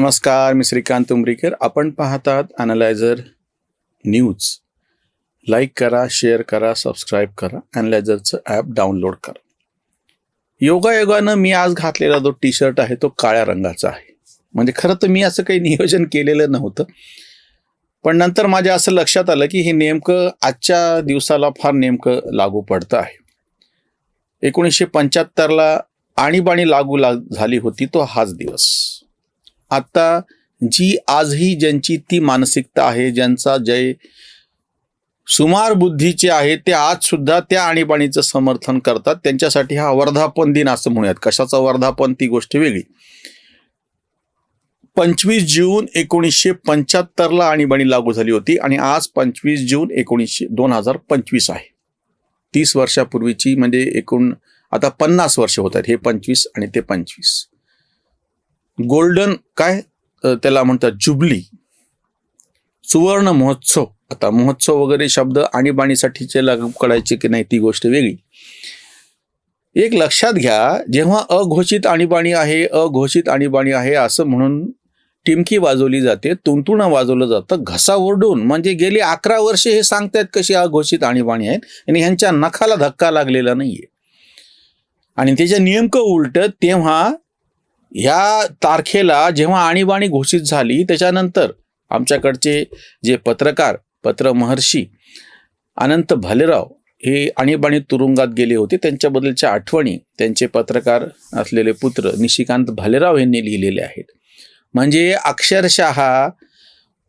नमस्कार मी श्रीकांत उमरीकर. आपण पाहतात अनालायझर न्यूज लाईक करा शेअर करा सबस्क्राईब करा. अनालायझरचं ॲप डाउनलोड करा. योगायोगानं मी आज घातलेला जो टी शर्ट आहे तो काळ्या रंगाचा आहे. म्हणजे खरं तर मी असं काही नियोजन केलेलं नव्हतं. पण नंतर माझ्या असं लक्षात आलं की हे नेमकं आजच्या दिवसाला फार नेमकं लागू पडतं आहे. एकोणीसशे पंच्याहत्तरला आणीबाणी लागू लाग झाली होती तो हाच दिवस. आता जी आजही ज्यांची ती मानसिकता आहे ज्यांचा जय सुमार बुद्धीचे आहे ते आज सुद्धा त्या आणीबाणीचं समर्थन करतात. त्यांच्यासाठी हा वर्धापन दिन असं म्हणूयात. कशाचा वर्धापन? ती गोष्ट वेगळी. पंचवीस जून एकोणीसशे पंच्याहत्तरला आणीबाणी लागू झाली होती आणि आज पंचवीस जून एकोणीसशे दोन हजार पंचवीस आहे. तीस वर्षापूर्वीची म्हणजे एकूण आता पन्नास वर्ष होत आहेत. हे पंचवीस आणि ते पंचवीस. गोल्डन काय? त्याला म्हणतात जुबली. सुवर्ण महोत्सव. आता महोत्सव वगैरे शब्द आणीबाणीसाठीचे लागू करायचे की नाही ती गोष्ट वेगळी. एक लक्षात घ्या जेव्हा अघोषित आणीबाणी आहे अघोषित आणीबाणी आहे असं म्हणून टिमकी वाजवली जाते तुंतुणं वाजवलं जातं घसा ओरडून. म्हणजे गेली अकरा वर्षे हे सांगतायत कशी अघोषित आणीबाणी आहेत आणि ह्यांच्या नखाला धक्का लागलेला नाहीये. आणि त्याच्या नेमकं उलट तेव्हा ह्या तारखेला जेव्हा आणीबाणी घोषित झाली त्याच्यानंतर आमच्याकडचे जे पत्रकार पत्र महर्षी अनंत भालेराव हे आणीबाणी तुरुंगात गेले होते. त्यांच्याबद्दलच्या आठवणी त्यांचे पत्रकार असलेले पुत्र निशिकांत भालेराव यांनी लिहिलेले आहेत. म्हणजे अक्षरशः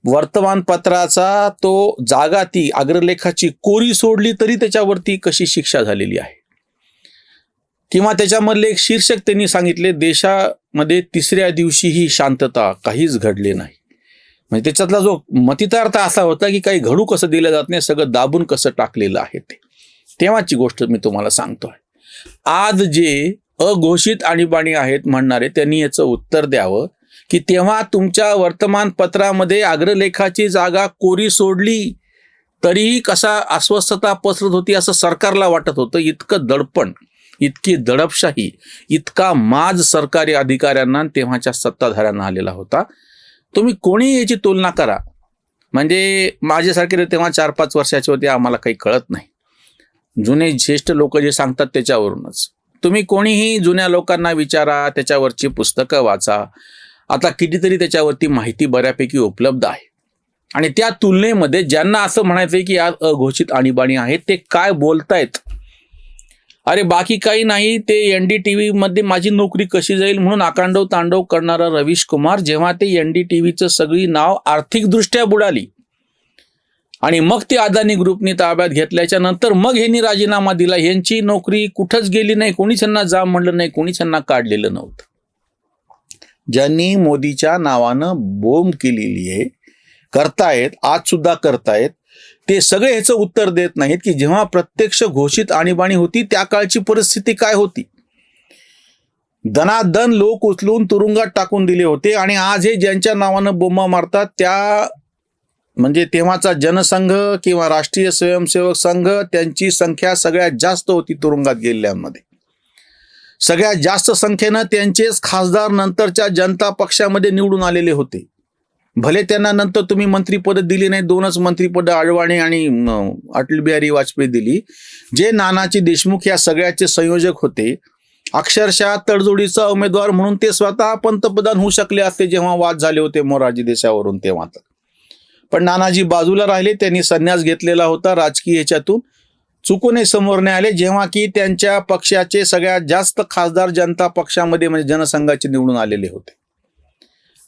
वर्तमानपत्राचा तो जागा ती अग्रलेखाची कोरी सोडली तरी त्याच्यावरती कशी शिक्षा झालेली आहे? किंवा त्याच्यामधले एक शीर्षक त्यांनी सांगितले देशामध्ये तिसऱ्या दिवशीही शांतता काहीच घडले नाही. म्हणजे त्याच्यातला जो मतितार्थ असा होता की काही घडू कसं दिलं जात नाही सगळं दाबून कसं टाकलेलं आहे ते. तेव्हाची गोष्ट मी तुम्हाला सांगतोय. आज जे अघोषित आणीबाणी आहेत म्हणणारे त्यांनी याचं उत्तर द्यावं की तेव्हा तुमच्या वर्तमानपत्रामध्ये अग्रलेखाची जागा कोरी सोडली तरीही कसा अस्वस्थता पसरत होती असं सरकारला वाटत होतं इतकं दडपण. इतकी दडपशाही इतका माज सरकारी अधिकाऱ्यांना तेव्हाच्या सत्ताधाऱ्यांना आलेला होता. तुम्ही कोणी याची तुलना करा. म्हणजे माझ्यासारखे तर तेव्हा चार पाच वर्षाचे होते आम्हाला काही कळत नाही. जुने ज्येष्ठ लोक जे सांगतात त्याच्यावरूनच. तुम्ही कोणीही जुन्या लोकांना विचारा त्याच्यावरची पुस्तकं वाचा. आता कितीतरी त्याच्यावरती माहिती बऱ्यापैकी उपलब्ध आहे. आणि त्या तुलनेमध्ये ज्यांना असं म्हणायचं आहे की आज अघोषित आणीबाणी आहे ते काय बोलतायत? अरे बाकी काही नाही ते एन डी टी व्हीमध्ये माझी नोकरी कशी जाईल म्हणून आकांडव तांडव करणारा रवीश कुमार जेव्हा ते एन डी टी व्हीचं सगळी नाव आर्थिकदृष्ट्या बुडाली. आणि मग ते अदानी ग्रुपने ताब्यात घेतल्याच्या नंतर मग ह्यांनी राजीनामा दिला. यांची नोकरी कुठंच गेली नाही कोणीच यांना जा म्हणलं नाही कोणीच यांना काढलेलं नव्हतं. ज्यांनी मोदीच्या नावानं बोंब केलेली आहे करतायत आज सुद्धा करतायत ते सगळे ह्याचं उत्तर देत नाहीत की जेव्हा प्रत्यक्ष घोषित आणीबाणी होती त्या काळची परिस्थिती काय होती? दनादन लोक उचलून तुरुंगात टाकून दिले होते आणि आज हे ज्यांच्या नावानं बोंबा मारतात त्या म्हणजे तेव्हाचा जनसंघ किंवा राष्ट्रीय स्वयंसेवक संघ त्यांची संख्या सगळ्यात जास्त होती तुरुंगात गेलेल्यांमध्ये. सगळ्यात जास्त संख्येनं त्यांचेच खासदार नंतरच्या जनता पक्षामध्ये निवडून आलेले होते. भले त्यांना नंतर तुम्ही मंत्रीपद दिली नाही दोनच मंत्रीपद आडवाणी आणि अटल बिहारी वाजपेयी दिली. जे नानाजी देशमुख या सगळ्याचे संयोजक होते अक्षरशः तडजोडीचा उमेदवार म्हणून ते स्वतः पंतप्रधान होऊ शकले असते जेव्हा वाद झाले होते मोरारजी देशावरून तेव्हा तर. पण नानाजी बाजूला राहिले त्यांनी संन्यास घेतलेला होता राजकीय याच्यातून चुकूनही समोर नाही आले जेव्हा की त्यांच्या पक्षाचे सगळ्यात जास्त खासदार जनता पक्षामध्ये म्हणजे जनसंघाचे निवडून आलेले होते.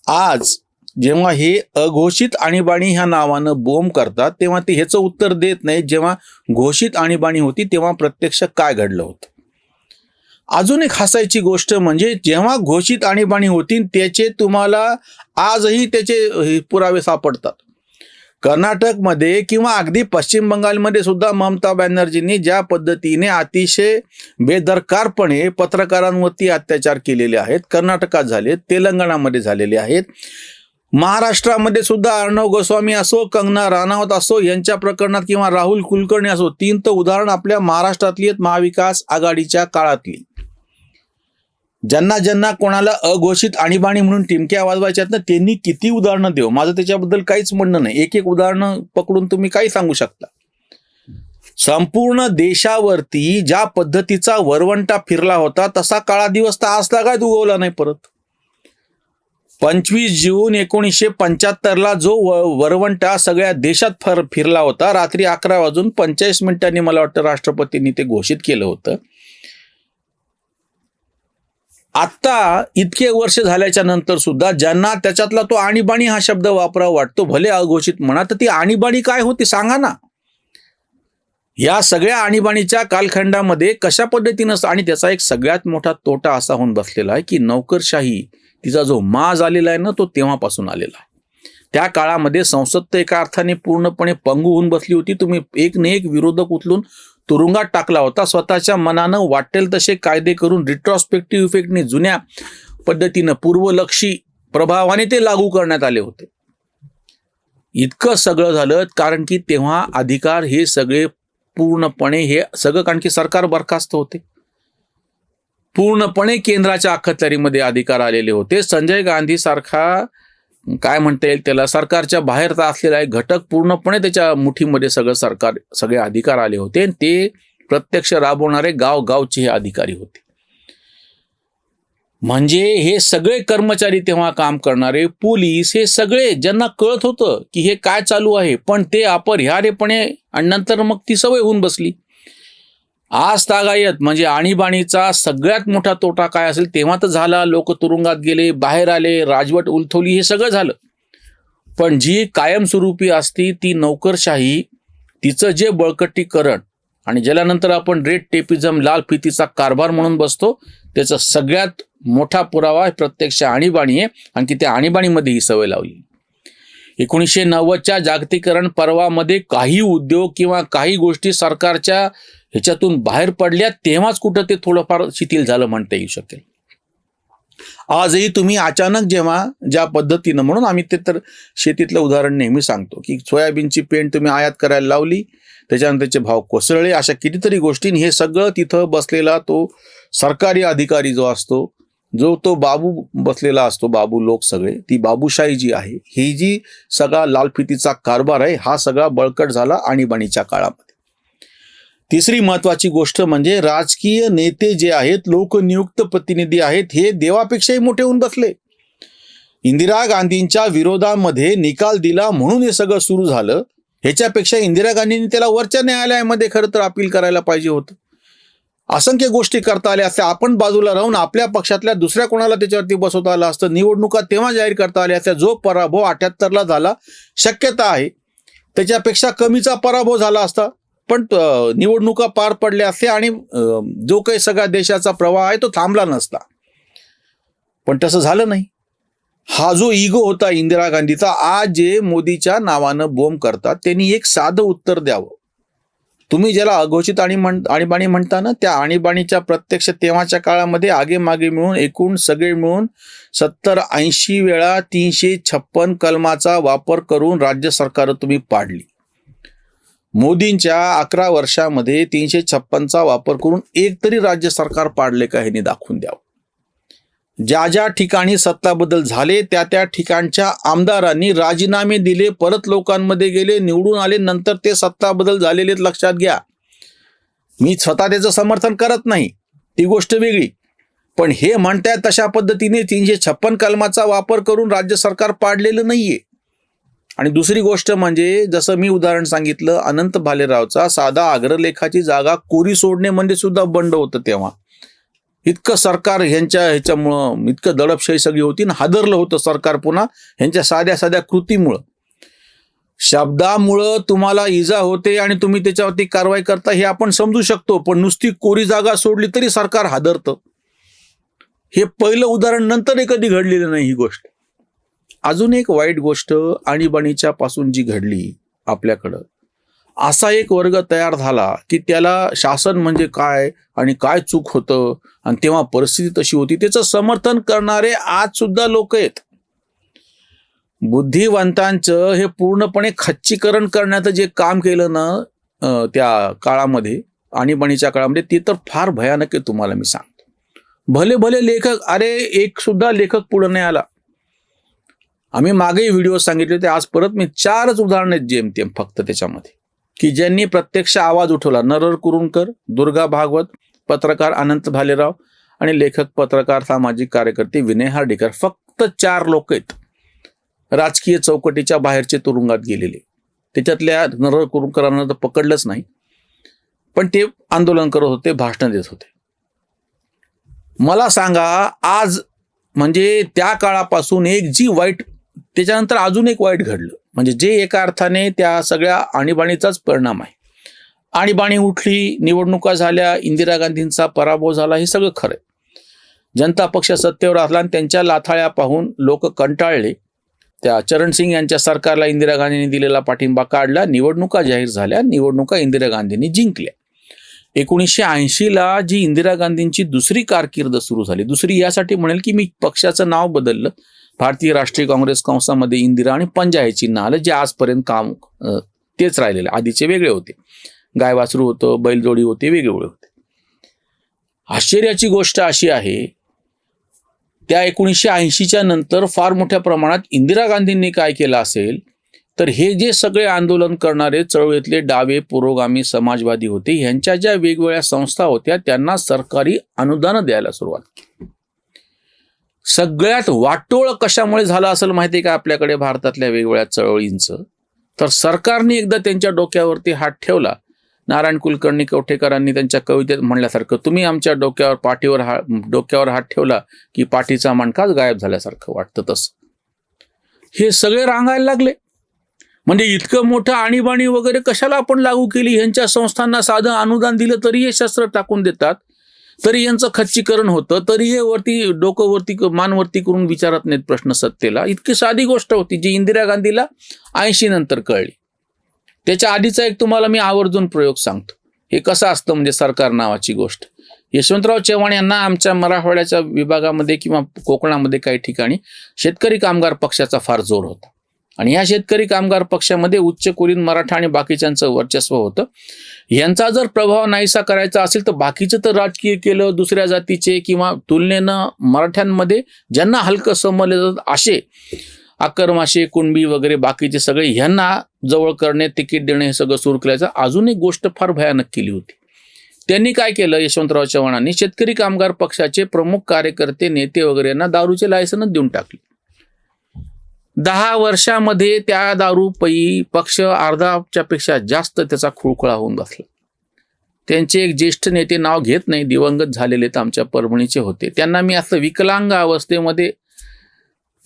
आज जेव्हा हे अघोषित आणीबाणी ह्या नावानं बोंब करतात तेव्हा ते ह्याचं उत्तर देत नाहीत. जेव्हा घोषित आणीबाणी होती तेव्हा प्रत्यक्ष काय घडलं होतं? अजून एक हसायची गोष्ट म्हणजे जेव्हा घोषित आणीबाणी होती त्याचे तुम्हाला आजही त्याचे हे, पुरावे सापडतात. कर्नाटकमध्ये किंवा अगदी पश्चिम बंगालमध्ये सुद्धा ममता बॅनर्जींनी ज्या पद्धतीने अतिशय बेदरकारपणे पत्रकारांवरती अत्याचार केलेले आहेत कर्नाटकात झाले तेलंगणामध्ये झालेले आहेत महाराष्ट्रामध्ये सुद्धा अर्णव गोस्वामी असो कंगना राणावत असो यांच्या प्रकरणात किंवा राहुल कुलकर्णी असो तीन तर उदाहरण आपल्या महाराष्ट्रातली आहेत महाविकास आघाडीच्या काळातली. ज्यांना ज्यांना कोणाला अघोषित आणीबाणी म्हणून टिमक्या वाजवायच्या आहेत ना त्यांनी किती उदाहरणं देऊ? माझं त्याच्याबद्दल काहीच म्हणणं नाही. एक एक उदाहरणं पकडून तुम्ही काही सांगू शकता. संपूर्ण देशावरती ज्या पद्धतीचा वरवंटा फिरला होता तसा काळा दिवस तर आज काय उगवला नाही परत? पंचवीस जून एकोणीसशे पंच्याहत्तरला जो वरवंटा सगळ्या देशात फर फिरला होता रात्री अकरा वाजून पंचेचाळीस मिनिटांनी मला वाटतं राष्ट्रपतींनी ते घोषित केलं होतं. आत्ता इतके वर्ष झाल्याच्यानंतर सुद्धा ज्यांना त्याच्यातला तो आणीबाणी हा शब्द वापरावा वाटतो भले अघोषित म्हणा तर ती आणीबाणी काय होती सांगा ना. या सगळ्या आणीबाणीच्या कालखंडामध्ये कशा पद्धतीनं आणि त्याचा एक सगळ्यात मोठा तोटा असा होऊन बसलेला आहे की नोकरशाही तिचा जो माज आलेला आहे ना तो तेव्हापासून आलेला आहे. त्या काळामध्ये संसद तर एका अर्थाने पूर्णपणे पंगू होऊन बसली होती. तुम्ही एक न एक विरोधक उचलून तुरुंगात टाकला होता. स्वतःच्या मनानं वाटेल तसे कायदे करून रिट्रॉस्पेक्टिव्ह इफेक्टने जुन्या पद्धतीनं पूर्वलक्षी प्रभावाने ते लागू करण्यात आले होते. इतकं सगळं झालं कारण की तेव्हा अधिकार हे सगळे पूर्णपणे हे सगळं कारण की सरकार बरखास्त होते. पूर्णपणे केंद्राच्या अखत्यारीमध्ये अधिकार आलेले होते. संजय गांधी सारखा काय म्हणता येईल त्याला सरकारच्या बाहेरचा असलेला एक घटक पूर्णपणे त्याच्या मुठीमध्ये सगळं सरकार सगळे अधिकार आले होते आणि ते प्रत्यक्ष राबवणारे गाव गावचे हे अधिकारी होते. म्हणजे हे सगळे कर्मचारी तेव्हा काम करणारे पोलीस हे सगळे ज्यांना कळत होतं की हे काय चालू आहे पण ते अपरिहार्यपणे आणि नंतर मग ती सवय होऊन बसली. आज तागायत म्हणजे आणीबाणीचा सगळ्यात मोठा तोटा काय असेल तेव्हा तर झाला. लोक तुरुंगात गेले बाहेर आले राजवट उलथवली हे सगळं झालं. पण जी कायमस्वरूपी असती ती नोकरशाही तिचं जे बळकटीकरण आणि ज्याला नंतर आपण रेड टेपिझम लाल फितीचा कारभार म्हणून बसतो त्याचा सगळ्यात मोठा पुरावा प्रत्यक्ष आणीबाणी आहे. आणि तिथे त्या आणीबाणीमध्ये ही सवय लावली. एकोणीसशे नव्वदच्या जागतिकरण पर्वामध्ये काही उद्योग किंवा काही गोष्टी सरकारच्या ह्याच्यातून बाहेर पडल्या तेव्हाच कुठं ते थोडंफार शिथिल झालं म्हणता येऊ शकेल. आजही तुम्ही अचानक जेव्हा ज्या पद्धतीनं म्हणून आम्ही ते तर शेतीतलं उदाहरण नेहमी सांगतो की सोयाबीनची पेंट तुम्ही आयात करायला लावली त्याच्यानंतर त्याचे भाव कोसळले अशा कितीतरी गोष्टी हे सगळं तिथं बसलेला तो सरकारी अधिकारी जो असतो जो तो बाबू बसलेला असतो बाबू लोक सगळे ती बाबूशाही जी आहे ही जी सगळा लालफितीचा कारभार आहे हा सगळा बळकट झाला आणीबाणीच्या काळामध्ये. तिसरी महत्वाची गोष्ट म्हणजे राजकीय नेते जे आहेत लोकनियुक्त प्रतिनिधी आहेत हे देवापेक्षाही मोठे होऊन बसले. इंदिरा गांधींच्या विरोधामध्ये निकाल दिला म्हणून हे सगळं सुरू झालं. ह्याच्यापेक्षा इंदिरा गांधींनी त्याला वरच्या न्यायालयामध्ये खरं तर अपील करायला पाहिजे होतं. असंख्य गोष्टी करता आल्या असत्या. आपण बाजूला राहून आपल्या पक्षातल्या दुसऱ्या कोणाला त्याच्यावरती बसवता आलं असतं? निवडणुका तेव्हा जाहीर करता आल्या असत्या. जो पराभव अठ्याहत्तरला झाला शक्यता आहे. त्याच्यापेक्षा कमीचा पराभव झाला असता. पण निवडणुका पार पडल्या असत्या आणि जो काही सगळ्या देशाचा प्रवाह आहे तो थांबला नसता. पण तसं झालं नाही. हा जो इगो होता इंदिरा गांधीचा आज जे मोदीच्या नावानं बोंब करतात त्यांनी एक साधं उत्तर द्यावं. तुम्ही ज्याला अघोषित आणि म्हण आणीबाणी म्हणता ना त्या आणीबाणीच्या प्रत्यक्ष तेव्हाच्या काळामध्ये आगे मागे मिळून एकूण सगळे मिळून सत्तर ऐंशी वेळा तीनशे छप्पन कलमाचा वापर करून राज्य सरकार तुम्ही पाडली. मोदींच्या अकरा वर्षामध्ये तीनशे छप्पनचा वापर करून एक तरी राज्य सरकार पाडले का ह्यांनी दाखवून द्यावं? ज्या ज्या ठिकाणी सत्ता बदल झाले त्या त्या ठिकाणच्या आमदारांनी राजीनामे दिले परत लोकांमध्ये गेले निवडून आले नंतर ते सत्ता बदल झालेले लक्षात घ्या. मी स्वतः त्याचं समर्थन करत नाही ती गोष्ट वेगळी. पण हे म्हणताय तशा पद्धतीने तीनशे छप्पन कलमाचा वापर करून राज्य सरकार पाडलेलं नाहीये. आणि दुसरी गोष्ट म्हणजे जसं मी उदाहरण सांगितलं अनंत भालेरावचा साधा अग्रलेखाची जागा कोरी सोडणे म्हणजे सुद्धा बंड होतं तेव्हा. इतकं सरकार ह्यांच्या ह्याच्यामुळं इतकं दडपशाही सगळी होती आणि हादरलं होतं सरकार पुन्हा ह्यांच्या साध्या साध्या कृतीमुळं. शब्दामुळं तुम्हाला इजा होते आणि तुम्ही त्याच्यावरती कारवाई करता हे आपण समजू शकतो पण नुसती कोरी जागा सोडली तरी सरकार हादरतं. हे पहिलं उदाहरण नंतर कधी घडलेलं नाही ही गोष्ट. अजून एक वाईट गोष्ट आणीबाणीच्या पासून जी घडली आपल्याकडं. असा एक वर्ग तयार झाला की त्याला शासन म्हणजे काय आणि काय चूक होतं आणि तेव्हा परिस्थिती तशी होती त्याचं समर्थन करणारे आज सुद्धा लोक आहेत. बुद्धिवंतांचं हे पूर्णपणे खच्चीकरण करण्याचं जे काम केलं ना त्या काळामध्ये आणीबाणीच्या काळामध्ये ते तर फार भयानक आहे तुम्हाला मी सांगतो. भले भले लेखक अरे एक सुद्धा लेखक पुढे नाही आला. आम्ही मागेही व्हिडिओ सांगितले होते. आज परत मी चारच उदाहरण आहेत जेमतेम फक्त त्याच्यामध्ये. की ज्यांनी प्रत्यक्ष आवाज उठवला नरर कुरुंकर दुर्गा भागवत पत्रकार अनंत भालेराव आणि लेखक पत्रकार सामाजिक कार्यकर्ते विनय हार्डीकर. फक्त चार लोक आहेत. राजकीय चौकटीच्या बाहेरचे तुरुंगात गेलेले. त्याच्यातल्या नरर कुरुंकरांना तर पकडलंच नाही. पण ते आंदोलन करत होते भाषण देत होते. मला सांगा आज म्हणजे त्या काळापासून एक जी वाईट त्याच्यानंतर अजून एक वाईट घडलं. म्हणजे जे एका अर्थाने त्या सगळ्या आणीबाणीचाच परिणाम आहे. आणीबाणी उठली निवडणुका झाल्या इंदिरा गांधींचा पराभव झाला हे सगळं खरं आहे. जनता पक्ष सत्तेवर असला आणि त्यांच्या लाथाळ्या पाहून लोक कंटाळले. त्या चरणसिंग यांच्या सरकारला इंदिरा गांधींनी दिलेला पाठिंबा काढला निवडणुका जाहीर झाल्या निवडणुका इंदिरा गांधींनी जिंकल्या. एकोणीसशे ऐंशीला जी इंदिरा गांधींची दुसरी कारकीर्द सुरू झाली दुसरी यासाठी म्हणेल की मी पक्षाचं नाव बदललं. भारतीय राष्ट्रीय काँग्रेस कंसामध्ये इंदिरा आणि पंजा हे चिन्ह आलं जे आजपर्यंत काम तेच राहिलेले आधीचे वेगळे होते. गाय वासरू होतं बैलजोडी होते वेगवेगळे होते. आश्चर्याची गोष्ट अशी आहे त्या एकोणीसशे ऐंशीच्या नंतर फार मोठ्या प्रमाणात इंदिरा गांधींनी काय केलं असेल तर हे जे सगळे आंदोलन करणारे चळवळीतले डावे पुरोगामी समाजवादी होते ह्यांच्या ज्या वेगवेगळ्या संस्था होत्या त्यांना सरकारी अनुदान द्यायला सुरुवात केली. सगळ्यात वाटोळ कशामुळे झालं असेल माहिती आहे का आपल्याकडे भारतातल्या वेगवेगळ्या चळवळींचं? तर सरकारने एकदा त्यांच्या डोक्यावरती हात ठेवला. नारायण कुलकर्णी कवठेकरांनी त्यांच्या कवितेत म्हणल्यासारखं तुम्ही आमच्या डोक्यावर पाठीवर हा डोक्यावर हात ठेवला की पाठीचा मणकाच गायब झाल्यासारखं वाटतं तसं. हे सगळे रांगायला लागले. म्हणजे इतकं मोठं आणीबाणी वगैरे कशाला आपण लागू केली? ह्यांच्या संस्थांना साधं अनुदान दिलं तरी हे शस्त्र टाकून देतात. तरी यांचं खच्चीकरण होतं तरी हे वरती डोकं वरती मानवरती करून विचारत नाहीत प्रश्न सत्तेला. इतकी साधी गोष्ट होती जी इंदिरा गांधीला ऐंशी नंतर कळली. त्याच्या आधीचा एक तुम्हाला मी आवर्जून प्रयोग सांगतो. हे कसं असतं म्हणजे सरकार नावाची गोष्ट. यशवंतराव चव्हाण यांना आमच्या मराठवाड्याच्या विभागामध्ये किंवा कोकणामध्ये काही ठिकाणी शेतकरी कामगार पक्षाचा फार जोर होता. आणि या शेतकरी कामगार पक्षामध्ये उच्च कुलीन मराठा आणि बाकीच्यांचं वर्चस्व होतं. यांचा जर प्रभाव नाहीसा करायचा असेल तर बाकीचं तर राजकीय केलं दुसऱ्या जातीचे किंवा तुलनेनं मराठ्यांमध्ये ज्यांना हलकं समजले जातात असे आकरमाशे कुणबी वगैरे बाकीचे सगळे ह्यांना जवळ करणे तिकीट देणे हे सगळं सुरू केल्याचं अजून एक गोष्ट फार भयानक केली होती. त्यांनी काय केलं? यशवंतराव चव्हाणांनी शेतकरी कामगार पक्षाचे प्रमुख कार्यकर्ते नेते वगैरे यांना दारूचे लायसनच देऊन टाकले. दहा वर्षामध्ये त्या दारू पक्ष अर्धाच्या पेक्षा जास्त त्याचा खुळखुळा होऊन बसला. त्यांचे एक ज्येष्ठ नेते नाव घेत नाही दिवंगत झालेले तर आमच्या परभणीचे होते. त्यांना मी असं विकलांग अवस्थेमध्ये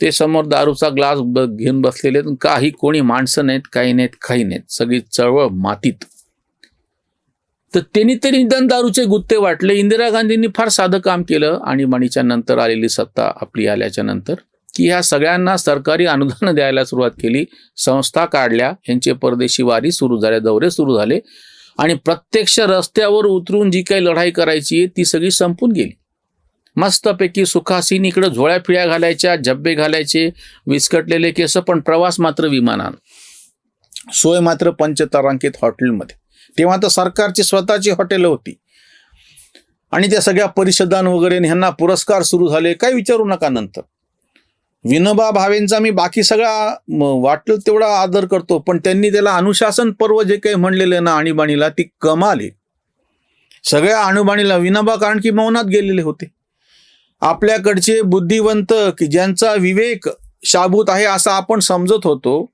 ते समोर दारूचा ग्लास ब घेऊन बसलेले काही कोणी माणसं नाहीत काही नाहीत काही नाहीत. सगळी चळवळ मातीत. तर त्यांनी तरी निदान दारूचे गुत्ते वाटले. इंदिरा गांधींनी फार साधं काम केलं. आणीबाणीच्या नंतर आलेली सत्ता आपली आल्याच्यानंतर. की ह्या सगळ्यांना सरकारी अनुदान द्यायला सुरुवात केली. संस्था काढल्या. यांचे परदेशी वारी सुरू झाल्या दौरे सुरू झाले. आणि प्रत्यक्ष रस्त्यावर उतरून जी काही लढाई करायची ती सगळी संपून गेली. मस्तपैकी सुखासीन इकडं झोळ्या फिळ्या घालायच्या झब्बे घालायचे विस्कटलेले केस पण प्रवास मात्र विमानानं. सोय मात्र पंचतारांकित हॉटेलमध्ये. तेव्हा तर सरकारची स्वतःची हॉटेलं होती. आणि त्या सगळ्या परिषदां वगैरे ह्यांना पुरस्कार सुरू झाले. काय विचारू नका नंतर. विनोबा भावेंचा मी बाकी सगळा वाटल वाटेल तेवढा आदर करतो पण त्यांनी त्याला अनुशासन पर्व जे काही म्हणलेलं ना आणीबाणीला ती कमाल आहे. सगळ्या आणीबाणीला विनोबा कारण की मौनात गेलेले होते. आपल्याकडचे बुद्धिवंत की ज्यांचा विवेक शाबूत आहे असं आपण समजत होतो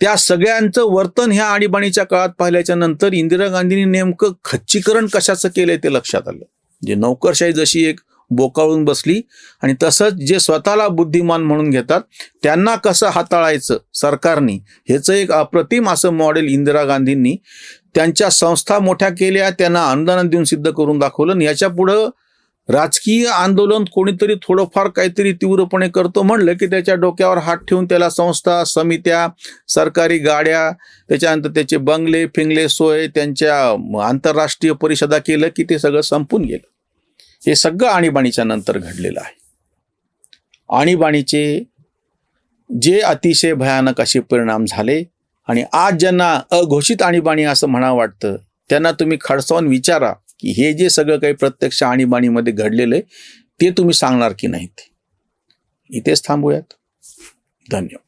त्या सगळ्यांचं वर्तन ह्या आणीबाणीच्या काळात पाहिल्याच्या नंतर इंदिरा गांधींनी नेमकं खच्चीकरण कशाचं केलंय ते लक्षात आलं. जे नोकरशाही जशी एक बोकाळून बसली आणि तसंच जे स्वतःला बुद्धिमान म्हणून घेतात त्यांना कसं हाताळायचं सरकारने? ह्याचं एक अप्रतिम असं मॉडेल इंदिरा गांधींनी त्यांच्या संस्था मोठ्या केल्या त्यांना अनुदान देऊन सिद्ध करून दाखवलं आणि याच्या पुढं राजकीय आंदोलन कोणीतरी थोडंफार काहीतरी तीव्रपणे करतो म्हणलं की त्याच्या डोक्यावर हात ठेवून त्याला संस्था समित्या सरकारी गाड्या त्याच्यानंतर त्याचे बंगले फिंगले सोय त्यांच्या आंतरराष्ट्रीय परिषदा केलं की ते सगळं संपून गेलं. हे सगळं आणीबाणीच्या नंतर घडलेलं आहे. आणीबाणीचे जे अतिशय भयानक असे परिणाम झाले आणि आज ज्यांना अघोषित आणीबाणी असं म्हणावं वाटतं त्यांना तुम्ही खडसावून विचारा की हे जे सगळं काही प्रत्यक्ष आणीबाणीमध्ये घडलेलं आहे ते तुम्ही सांगणार की नाहीत इथेच थांबूयात. धन्यवाद.